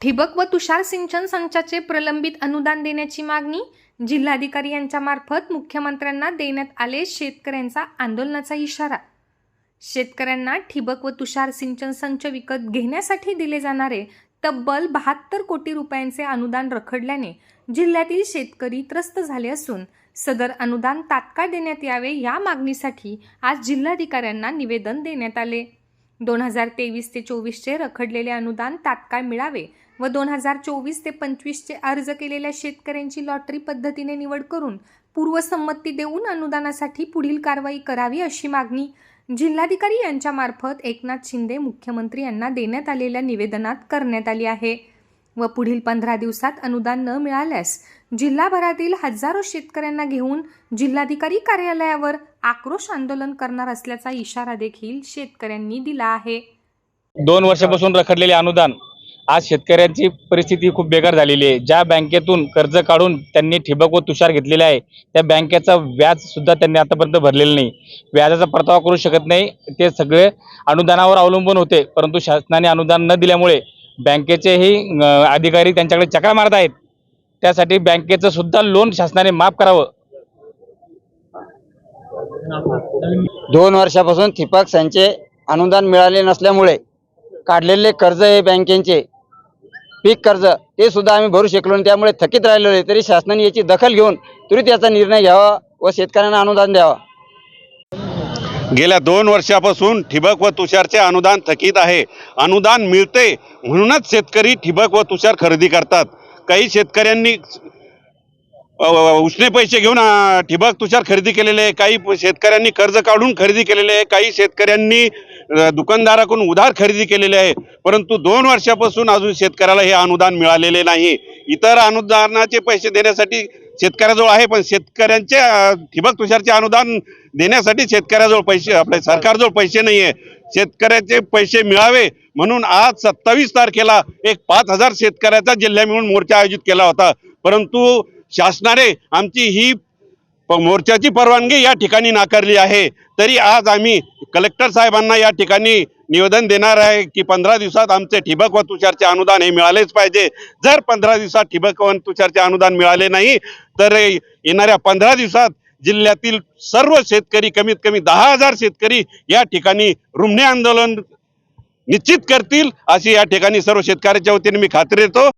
ठिबक व तुषार सिंचन संचाचे प्रलंबित अनुदान देण्याची मागणी जिल्हाधिकारी यांच्यामार्फत मुख्यमंत्र्यांना देण्यात आले शेतकऱ्यांचा आंदोलनाचा इशारा. शेतकऱ्यांना ठिबक व तुषार सिंचन संच विकत घेण्यासाठी दिले जाणारे तब्बल बहात्तर कोटी रुपयांचे अनुदान रखडल्याने जिल्ह्यातील शेतकरी त्रस्त झाले असून सदर अनुदान तात्काळ देण्यात यावे या मागणीसाठी आज जिल्हाधिकाऱ्यांना निवेदन देण्यात आले. दोन हजार तेवीस ते चोवीसचे रखडलेले अनुदान तात्काळ मिळावे व दोन हजार चोवीस ते पंचवीसचे अर्ज केलेल्या शेतकऱ्यांची लॉटरी पद्धतीने निवड करून पूर्वसंमती देऊन अनुदानासाठी पुढील कारवाई करावी अशी मागणी जिल्हाधिकारी यांच्यामार्फत एकनाथ शिंदे मुख्यमंत्री यांना देण्यात आलेल्या निवेदनात करण्यात आली आहे. व पुढील पंधरा दिवसात अनुदान न मिळाल्यास जिल्हाभरातील हजारो शेतकऱ्यांना घेऊन जिल्हाधिकारी कार्यालयावर आक्रोश आंदोलन करणार असल्याचा इशारा देखील शेतकऱ्यांनी दिला आहे. दोन वर्षापासून रखडलेले अनुदान आज शेतकऱ्यांची परिस्थिती खूप बेकार झालेली आहे. ज्या बँकेतून कर्ज काढून त्यांनी ठिबक व तुषार घेतलेले आहे त्या बँकेचा व्याज सुद्धा त्यांनी आतापर्यंत भरलेलं नाही. व्याजाचा परतावा करू शकत नाही. ते सगळे अनुदानावर अवलंबून होते परंतु शासनाने अनुदान न दिल्यामुळे बँकेचेही अधिकारी त्यांच्याकडे चक्रा मारत आहेत. त्यासाठी बँकेचं सुद्धा लोन शासनाने माफ करावं. दोन वर्षापासून ठिबक संचे अनुदान मिळाले नसल्यामुळे काढलेले कर्ज हे बँकेचे. पीक कर्ज ते सुद्धा आम्ही भरू शकलो नाही. त्यामुळे थकीत राहिलेले आहे. तरी शासनाने याची दखल घेऊन त्वरित याचा निर्णय घ्यावा व शेतकऱ्यांना अनुदान द्यावा. गेल्या दोन वर्षापासून ठिबक व तुषारचे अनुदान थकीत आहे. अनुदान मिळते म्हणूनच शेतकरी ठिबक व तुषार खरेदी करतात. काही शेतकऱ्यांनी उसने पैसे घेऊन ठिबक तुषार खरेदी केलेले आहे. काही शेतकऱ्यांनी कर्ज काढून खरेदी केलेले आहे. काही शेतकऱ्यांनी दुकानदाराकडून उधार खरेदी केलेले आहे. परंतु दोन वर्षापासून अजून शेतकऱ्याला हे अनुदान मिळालेले नाही. इतर अनुदानाचे पैसे देण्यासाठी शेतकऱ्याजवळ आहे पण शेतकऱ्यांचे ठिबक तुषारचे अनुदान देण्यासाठी शेतकऱ्याजवळ पैसे आपल्या सरकारजवळ पैसे नाही आहे शेतकऱ्याचे पैसे मिळावे म्हणून आज सत्तावीस तारखेला एक पाच हजार शेतकऱ्याचा जिल्हा मिळून मोर्चा आयोजित केला होता. परंतु शासनाने आमची ही मोर्चाची परवानगी या ठिकाणी नाकारली आहे. तरी आज आम्ही कलेक्टर साहेबांना या ठिकाणी निवेदन देणार आहे की पंधरा दिवसात आमचे ठिबक व तुषारचे अनुदान हे मिळालेच पाहिजे. जर पंधरा दिवसात ठिबक व तुषारचे अनुदान मिळाले नाही तर येणाऱ्या पंधरा दिवसात जिल्ह्यातील सर्व शेतकरी कमीत कमी दहा हजार शेतकरी या ठिकाणी रुमणे आंदोलन निश्चित करतील अशी या ठिकाणी सर्व शेतकऱ्याच्या वतीने मी खात्री देतो.